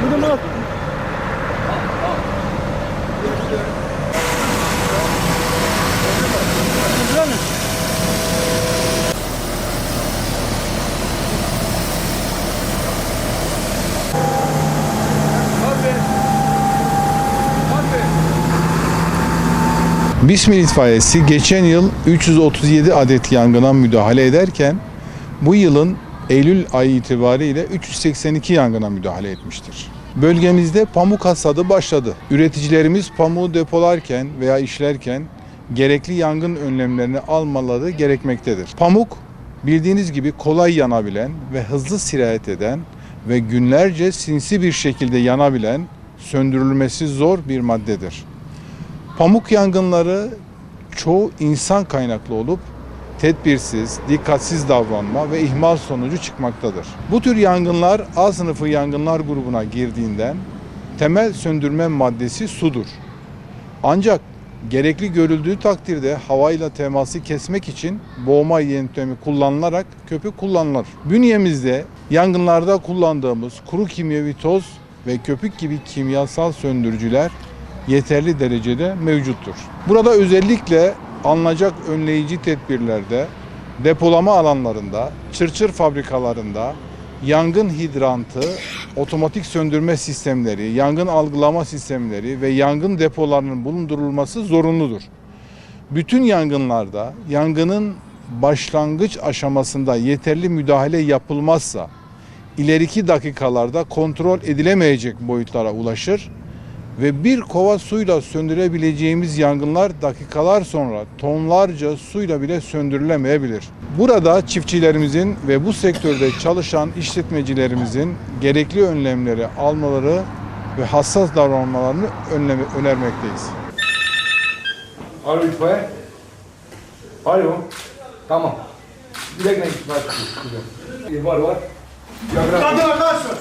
Gidin bak. Bismil itfaiyesi geçen yıl 337 adet yangına müdahale ederken bu yılın Eylül ayı itibariyle 382 yangına müdahale etmiştir. Bölgemizde pamuk hasadı başladı. Üreticilerimiz pamuğu depolarken veya işlerken gerekli yangın önlemlerini almaları gerekmektedir. Pamuk bildiğiniz gibi kolay yanabilen ve hızlı sirayet eden ve günlerce sinsi bir şekilde yanabilen, söndürülmesi zor bir maddedir. Pamuk yangınları çoğu insan kaynaklı olup tedbirsiz, dikkatsiz davranma ve ihmal sonucu çıkmaktadır. Bu tür yangınlar A sınıfı yangınlar grubuna girdiğinden temel söndürme maddesi sudur. Ancak gerekli görüldüğü takdirde havayla teması kesmek için boğma yöntemi kullanılarak köpük kullanılır. Bünyemizde yangınlarda kullandığımız kuru kimyevi toz ve köpük gibi kimyasal söndürücüler yeterli derecede mevcuttur. Burada özellikle alınacak önleyici tedbirlerde depolama alanlarında, çırçır fabrikalarında yangın hidrantı, otomatik söndürme sistemleri, yangın algılama sistemleri ve yangın depolarının bulundurulması zorunludur. Bütün yangınlarda yangının başlangıç aşamasında yeterli müdahale yapılmazsa ileriki dakikalarda kontrol edilemeyecek boyutlara ulaşır ve bir kova suyla söndürebileceğimiz yangınlar dakikalar sonra tonlarca suyla bile söndürülemeyebilir. Burada çiftçilerimizin ve bu sektörde çalışan işletmecilerimizin gerekli önlemleri almaları ve hassas davranmalarını önleme, önermekteyiz. Alo itfaiye. Alo. Tamam. Direkt ne. İyi, Var var. Hadi arkadaşlar.